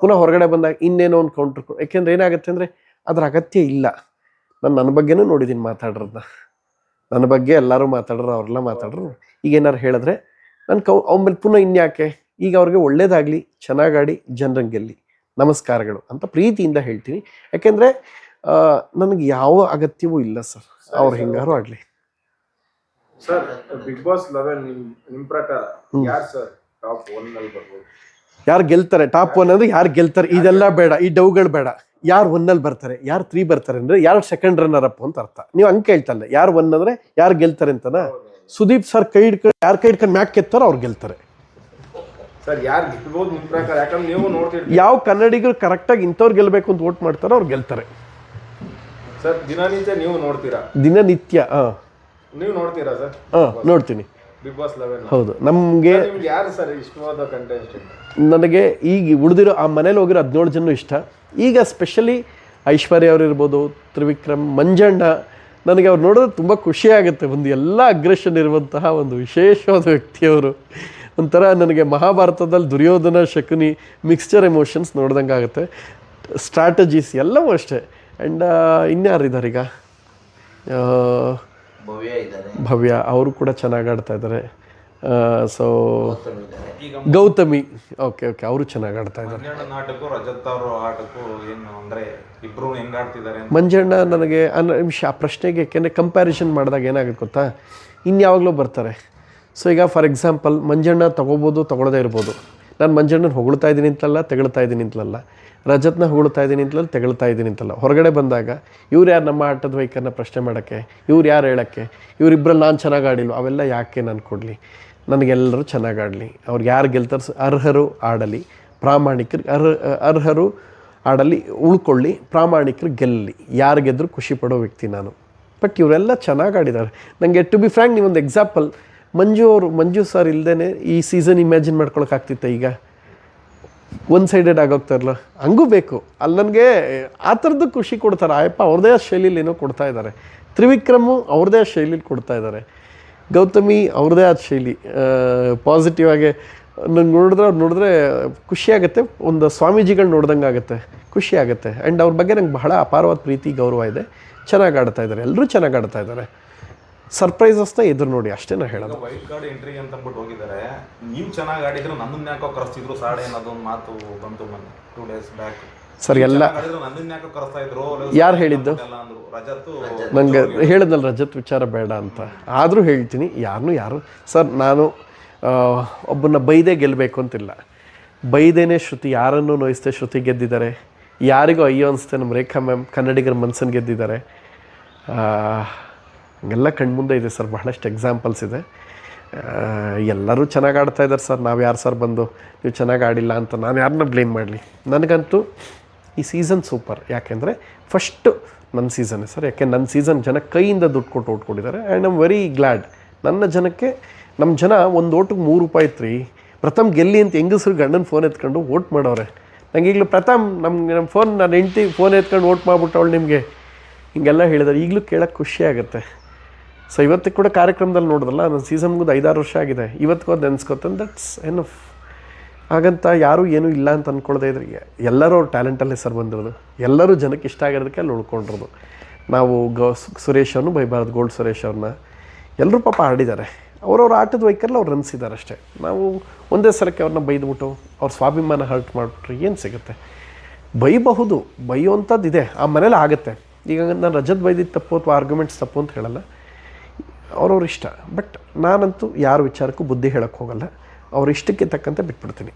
ಪುನಃ ಹೊರಗಡೆ ಬಂದಾಗ ಇನ್ನೇನೋ ಒಂದು ಕೌಂಟ್ರ್ ಯಾಕೆಂದ್ರೆ ಏನಾಗುತ್ತೆ ಅಂದರೆ ಅದರ ಅಗತ್ಯ ಇಲ್ಲ. ನಾನು ನನ್ನ ಬಗ್ಗೆನೂ ನೋಡಿದ್ದೀನಿ ಮಾತಾಡ್ರದ್ನ. ನನ್ನ ಬಗ್ಗೆ ಎಲ್ಲರೂ ಮಾತಾಡ್ರು ಅವರೆಲ್ಲ ಮಾತಾಡ್ರು. ಈಗ ಏನಾರು ಹೇಳಿದ್ರೆ ನಾನು ಕೌ ಅವ್ಮೇಲೆ ಪುನಃ ಇನ್ಯಾಕೆ? ಈಗ ಅವ್ರಿಗೆ ಒಳ್ಳೇದಾಗಲಿ ಚೆನ್ನಾಗಾಡಿ ಜನರಂಗೆ ಗೆಲ್ಲಿ. ನಮಸ್ಕಾರಗಳು ಅಂತ ಪ್ರೀತಿಯಿಂದ ಹೇಳ್ತೀನಿ. ಯಾಕೆಂದರೆ ನನಗೆ ಯಾವ ಅಗತ್ಯವೂ ಇಲ್ಲ ಸರ್. ಅವ್ರು ಹೆಂಗಾರು ಆಗಲಿ. ಸರ್ ಬಿಗ್ ಬಾಸ್ ಲೆವೆನ್ ನಿಮ್ ನಿಮ್ ಪ್ರಕಾರ ಯಾರು ಸರ್ ಟಾಪ್ ಒನ್ ಅಲ್ಲಿ ಬರ್ಬೋದು? ಯಾರು ಗೆಲ್ತಾರೆ? ಟಾಪ್ ಒನ್ ಅಂದ್ರೆ ಯಾರು ಗೆಲ್ತಾರೆ? ಇದೆಲ್ಲ ಬೇಡ ಈ ಡೌಗಳು ಬೇಡ. ಯಾರು ಒನ್ನಲ್ಲಿ ಬರ್ತಾರೆ? ಯಾರು ತ್ರೀ ಬರ್ತಾರೆ ಅಂದ್ರೆ ಯಾರು ಸೆಕೆಂಡ್ ರನ್ನರ್ ಅಪ್ ಅಂತ ಅರ್ಥ. ನೀವು ಹಂಗೆ ಕೇಳ್ತಲ್ಲ ಯಾರು ಒನ್ ಅಂದ್ರೆ ಯಾರು ಗೆಲ್ತಾರೆ ಅಂತನಾ? ಸುದೀಪ್ ಸರ್ ಕೈ ಹಿಡ್ಕೊಂಡು ಯಾರು ಕೈ ಹಿಡ್ಕೊಂಡು ಮ್ಯಾಕ್ ಕೆತ್ತಾರೋ ಅವ್ರು ಗೆಲ್ತಾರೆ. ಯಾವ ಕನ್ನಡಿಗರು ಕರೆಕ್ಟಾಗಿ ಇಂಥವ್ರು ಗೆಲ್ಬೇಕು ಅಂತ ವೋಟ್ ಮಾಡ್ತಾರೋ ಅವ್ರು ಗೆಲ್ತಾರೆ. ದಿನನಿತ್ಯ ನೀವು ನೋಡ್ತೀರಾ? ದಿನನಿತ್ಯ ಹಾಂ. ನೀವು ನೋಡ್ತೀರಾ ಸರ್? ಹಾಂ ನೋಡ್ತೀನಿ. ಹೌದು. ನಮಗೆ ನಿಮ್ಗೆ ಯಾರು ಸರ್ ಇಷ್ಟವಾದ ಕಂಟೆಸ್ಟೆಂಟ್ ನನಗೆ ಈಗ ಉಳಿದಿರೋ ಆ ಮನೇಲಿ ಹೋಗಿರೋ ಹದಿನೇಳು ಜನ ಇಷ್ಟ. ಈಗ ಸ್ಪೆಷಲಿ ಐಶ್ವರ್ಯ ಅವ್ರು ಇರ್ಬೋದು ತ್ರಿವಿಕ್ರಮ್ ಮಂಜಣ್ಣ ನನಗೆ ಅವ್ರು ನೋಡಿದ್ರೆ ತುಂಬ ಖುಷಿ ಆಗುತ್ತೆ. ಒಂದು ಎಲ್ಲ ಅಗ್ರೆಷನ್ ಇರುವಂತಹ ಒಂದು ವಿಶೇಷವಾದ ವ್ಯಕ್ತಿಯವರು ಒಂಥರ ನನಗೆ ಮಹಾಭಾರತದಲ್ಲಿ ದುರ್ಯೋಧನ ಶಕುನಿ ಮಿಕ್ಸ್ಚರ್ ಎಮೋಷನ್ಸ್ ನೋಡ್ದಂಗೆ ಆಗುತ್ತೆ. ಸ್ಟ್ರಾಟಜೀಸ್ ಎಲ್ಲವೂ ಅಷ್ಟೇ. ಆ್ಯಂಡ್ ಇನ್ಯಾರಿದ್ದಾರೆ ಈಗ ಭವ್ಯ ಇದ್ದಾರೆ. ಭವ್ಯ ಅವರು ಕೂಡ ಚೆನ್ನಾಗಿ ಆಡ್ತಾ ಇದ್ದಾರೆ. ಸೊ ಗೌತಮ್ ಓಕೆ ಓಕೆ ಅವರು ಚೆನ್ನಾಗಿ ಆಡ್ತಾ ಇದ್ದಾರೆ. ಮಂಜಣ್ಣ ಆಟಕ್ಕೂ ರಜತ್ ಅವ್ರ ಆಟಕ್ಕೂ ಏನು ಅಂದ್ರೆ ಇಬ್ರು ಹೆಂಗ್ ಆಡ್ತಿದ್ದಾರೆ ಮಂಜಣ್ಣ ನನಗೆ ನಿಮಿಷ ವಿಷಯ ಆ ಪ್ರಶ್ನೆಗೆ ಯಾಕೆಂದರೆ ಕಂಪ್ಯಾರಿಸನ್ ಮಾಡಿದಾಗ ಏನಾಗುತ್ತೆ ಗೊತ್ತಾ? ಇನ್ಯಾವಾಗಲೂ ಬರ್ತಾರೆ. ಸೊ ಈಗ ಫಾರ್ ಎಕ್ಸಾಂಪಲ್ ಮಂಜಣ್ಣ ತೊಗೋಬೋದು ತೊಗೊಳದೇ ಇರ್ಬೋದು. ನಾನು ಮಂಜಣ್ಣನ ಹೊಗಳ್ತಾ ಇದ್ದೀನಿ ಅಂತಲ್ಲ, ತೆಗಳ್ತಾ ಇದ್ದೀನಿ ಅಂತಲಲ್ಲ ರಜತ್ನ ಹೊಗಳ್ತಾ ಇದ್ದೀನಿ ಅಂತಲ್ಲ, ತೆಗಳ್ತಾ ಇದ್ದೀನಿ ಅಂತಲ್ಲ. ಹೊರಗಡೆ ಬಂದಾಗ ಇವ್ರು ಯಾರು ನಮ್ಮ ಆಟದ ವೈಕನ್ನ ಪ್ರಶ್ನೆ ಮಾಡೋಕ್ಕೆ, ಇವ್ರು ಯಾರು ಹೇಳೋಕ್ಕೆ ಇವರಿಬ್ಬರಲ್ಲಿ ನಾನು ಚೆನ್ನಾಗಿ ಆಡಿಲ್ವ? ಅವೆಲ್ಲ ಯಾಕೆ ನಾನು ಕೊಡಲಿ? ನನಗೆಲ್ಲರೂ ಚೆನ್ನಾಗಿ ಆಡಲಿ. ಅವ್ರಿಗೆ ಯಾರು ಗೆಲ್ತಾರೆ ಅರ್ಹರು ಆಡಲಿ. ಪ್ರಾಮಾಣಿಕರು ಅರ್ಹ ಅರ್ಹರು ಆಡಲಿ, ಉಳ್ಕೊಳ್ಳಿ, ಪ್ರಾಮಾಣಿಕರು ಗೆಲ್ಲಲಿ ಯಾರು ಗೆದ್ದರೂ ಖುಷಿ ಪಡೋ ವ್ಯಕ್ತಿ ನಾನು. ಬಟ್ ಇವರೆಲ್ಲ ಚೆನ್ನಾಗಿ ಆಡಿದ್ದಾರೆ ನನಗೆ ಟು ಬಿ ಫ್ರ್ಯಾಂಕ್ ನೀವೊಂದು ಎಕ್ಸಾಂಪಲ್ ಮಂಜು ಅವರು, ಮಂಜು ಸರ್ ಇಲ್ಲದೇ ಈ ಸೀಸನ್ ಇಮ್ಯಾಜಿನ್ ಮಾಡ್ಕೊಳಕ್ಕಾಗ್ತಿತ್ತ ಈಗ? ಒನ್ ಸೈಡೆಡ್ ಆಗೋಗ್ತಾ ಇರಲ್ಲ ಹಂಗೂ ಬೇಕು. ಅಲ್ಲಿ ನನಗೆ ಆ ಥರದ್ದು ಖುಷಿ ಕೊಡ್ತಾರೆ. ಆಯಪ್ಪ ಅವ್ರದೇ ಶೈಲಿಲಿ ಏನೋ ಕೊಡ್ತಾ ಇದ್ದಾರೆ. ತ್ರಿವಿಕ್ರಮು ಅವ್ರದೇ ಶೈಲಿಲಿ ಕೊಡ್ತಾ ಇದ್ದಾರೆ. ಗೌತಮಿ ಅವ್ರದೇ ಆದ ಶೈಲಿ. ಪಾಸಿಟಿವ್ ಆಗಿ ನಂಗೆ ನೋಡಿದ್ರೆ ಅವ್ರು ನೋಡಿದ್ರೆ ಖುಷಿಯಾಗುತ್ತೆ ಒಂದು ಸ್ವಾಮೀಜಿಗಳು ನೋಡ್ದಂಗೆ ಆಗುತ್ತೆ. ಖುಷಿ ಆಗುತ್ತೆ. ಆ್ಯಂಡ್ ಅವ್ರ ಬಗ್ಗೆ ನಂಗೆ ಬಹಳ ಅಪಾರವಾದ ಪ್ರೀತಿ, ಗೌರವ ಇದೆ. ಚೆನ್ನಾಗಿ ಆಡ್ತಾ ಇದ್ದಾರೆ. ಎಲ್ಲರೂ ಚೆನ್ನಾಗಿ ಆಡ್ತಾ ಇದ್ದಾರೆ. ಸರ್ಪ್ರೈಸಸ್ನ ಇದ್ರು ನೋಡಿ ಅಷ್ಟೇ ನಾ ಹೇಳೋದು. ವೈಟ್ ಕಾರ್ಡ್ ಎಂಟ್ರಿ ಅಂತ ಅಂದ್ಬಿಟ್ಟು ಹೋಗಿದ್ದಾರೆ. ನೀವು ಚೆನ್ನಾಗಿ ಆಡಿದ್ರು ನನ್ನನ್ನ ಯಾಕೋ ಕರೆಸ್ತಿದ್ರು ಸಾಡೆ ಅನ್ನೋದೊಂದು ಮಾತು ಬಂತು ಮೊನ್ನೆ ಟೂ ಡೇಸ್ ಬ್ಯಾಕ್ ಸರ್ ಎಲ್ಲ ಯಾರು ಹೇಳಿದ್ದು? ನಂಗೆ ಅಂದ್ರು. ರಜತ್ ನನಗೆ ಹೇಳಿದ್ನಲ್ಲ ರಜತ್ ವಿಚಾರ ಬೇಡ ಅಂತ. ಆದರೂ ಹೇಳ್ತೀನಿ ಯಾರನ್ನೂ ಯಾರು ಸರ್ ನಾನು ಒಬ್ಬನ ಒಬ್ಬನ್ನ ಬೈದೇ ಗೆಲ್ಲಬೇಕು ಅಂತಿಲ್ಲ. ಬೈದೇನೆ ಶ್ರುತಿ ಯಾರನ್ನು ನೋಯಿಸ್ತೇ ಶ್ರುತಿ ಗೆದ್ದಿದ್ದಾರೆ? ಯಾರಿಗೂ ಅಯ್ಯೋ ಅನಿಸ್ತೆ ನಮ್ಮ ರೇಖಾ ಮ್ಯಾಮ್ ಕನ್ನಡಿಗರ ಮನ್ಸನ್ನು ಗೆದ್ದಿದ್ದಾರೆ? ಆ, ಹಂಗೆಲ್ಲ ಕಣ್ಮುಂದೆ ಇದೆ ಸರ್, ಬಹಳಷ್ಟು ಎಕ್ಸಾಂಪಲ್ಸ್ ಇದೆ. ಎಲ್ಲರೂ ಚೆನ್ನಾಗಿ ಆಡ್ತಾ ಇದ್ದಾರೆ ಸರ್, ನಾವು ಯಾರು ಸರ್ ಬಂದು ನೀವು ಚೆನ್ನಾಗಿ ಆಡಿಲ್ಲ ಅಂತ ನಾನು ಯಾರನ್ನ ಬ್ಲೇಮ್ ಮಾಡಲಿ? ನನಗಂತೂ ಈ ಸೀಸನ್ ಸೂಪರ್ ಯಾಕೆಂದರೆ ಫಸ್ಟು ನನ್ನ ಸೀಸನ್ ಸರ್, ಯಾಕೆ ನನ್ನ ಸೀಸನ್ ಜನ ಕೈಯಿಂದ ದುಡ್ಡು ಕೊಟ್ಟು ಓಟ್ ಕೊಟ್ಟಿದ್ದಾರೆ ಆ್ಯಂಡ್ ಐಮ್ ವೆರಿ ಗ್ಲ್ಯಾಡ್ ನನ್ನ ಜನಕ್ಕೆ ನಮ್ಮ ಜನ ಒಂದು ಓಟಿಗೆ ಮೂರು ರೂಪಾಯಿ ಇತ್ತು ಪ್ರಥಮ್ ಗೆಲ್ಲಿ ಅಂತ ಹೆಂಗಸರು ಗಂಡನ ಫೋನ್ ಎತ್ಕೊಂಡು ಓಟ್ ಮಾಡೋರೆ. ನಂಗೆ ಈಗಲೂ ಪ್ರಥಮ್ ನಮ್ಗೆ ನಮ್ಮ ಫೋನ್ ನಾನು ಹೆಂಡ್ತಿ ಫೋನ್ ಎತ್ಕೊಂಡು ಓಟ್ ಮಾಡ್ಬಿಟ್ಟವಳು ನಿಮಗೆ. ಹಿಂಗೆಲ್ಲ ಹೇಳಿದಾರೆ, ಈಗಲೂ ಕೇಳೋಕ್ಕೆ ಖುಷಿ ಆಗುತ್ತೆ. ಸೊ ಇವತ್ತು ಕೂಡ ಕಾರ್ಯಕ್ರಮದಲ್ಲಿ ನೋಡಿದ್ರಲ್ಲ ನನ್ನ ಸೀಸನ್ ಮುಗಿದು ಐದಾರು ವರ್ಷ ಆಗಿದೆ. ಇವತ್ತಿಗೂ ಅದು ನೆನ್ಸ್ಕೊತಾನೆ ದಟ್ಸ್ ಎನಫ್ ಹಾಗಂತ ಯಾರೂ ಏನೂ ಇಲ್ಲ ಅಂತ ಅಂದ್ಕೊಳ್ದೇ ಇದ್ರಿ ಎಲ್ಲರೂ ಅವ್ರ ಟ್ಯಾಲೆಂಟಲ್ಲಿ ಹೆಸರು ಬಂದಿರೋದು. ಎಲ್ಲರೂ ಜನಕ್ಕೆ ಇಷ್ಟ ಆಗಿರೋದಕ್ಕೆ ಅಲ್ಲಿ ಉಳ್ಕೊಂಡಿರೋದು. ನಾವು ಗೌ ಸುರೇಶ್ ಅವ್ರನ್ನೂ ಬೈಬಾರ್ದು, ಗೋಲ್ಡ್ ಸುರೇಶ್ ಅವ್ರನ್ನ ಎಲ್ಲರೂ ಪಾಪ ಆಡಿದ್ದಾರೆ. ಅವರವ್ರ ಆಟದ ವೈಕಲ್ಲಿ ಅವ್ರು ರನ್ಸಿದ್ದಾರೆ ಅಷ್ಟೇ. ನಾವು ಒಂದೇ ಸಲಕ್ಕೆ ಅವ್ರನ್ನ ಬೈದ್ಬಿಟ್ಟು ಅವ್ರ ಸ್ವಾಭಿಮಾನ ಹರ್ಟ್ ಮಾಡಿಬಿಟ್ರೆ ಏನು ಸಿಗುತ್ತೆ? ಬೈಬಹುದು ಬೈಯುವಂಥದ್ದು ಇದೆ ಆ ಮನೇಲಿ ಆಗುತ್ತೆ. ಈಗ ನಾನು ರಜತ್ ಬೈದಿದ್ದು ತಪ್ಪು ಅಥವಾ ಆರ್ಗ್ಯುಮೆಂಟ್ಸ್ ತಪ್ಪು ಅಂತ ಹೇಳಲ್ಲ. ಅವ್ರವ್ರ ಇಷ್ಟ. ಬಟ್ ನಾನಂತೂ ಯಾರ ವಿಚಾರಕ್ಕೂ ಬುದ್ಧಿ ಹೇಳೋಕ್ಕೆ ಹೋಗಲ್ಲ. ಅವ್ರ ಇಷ್ಟಕ್ಕೆ ತಕ್ಕಂತೆ ಬಿಟ್ಬಿಡ್ತೀನಿ.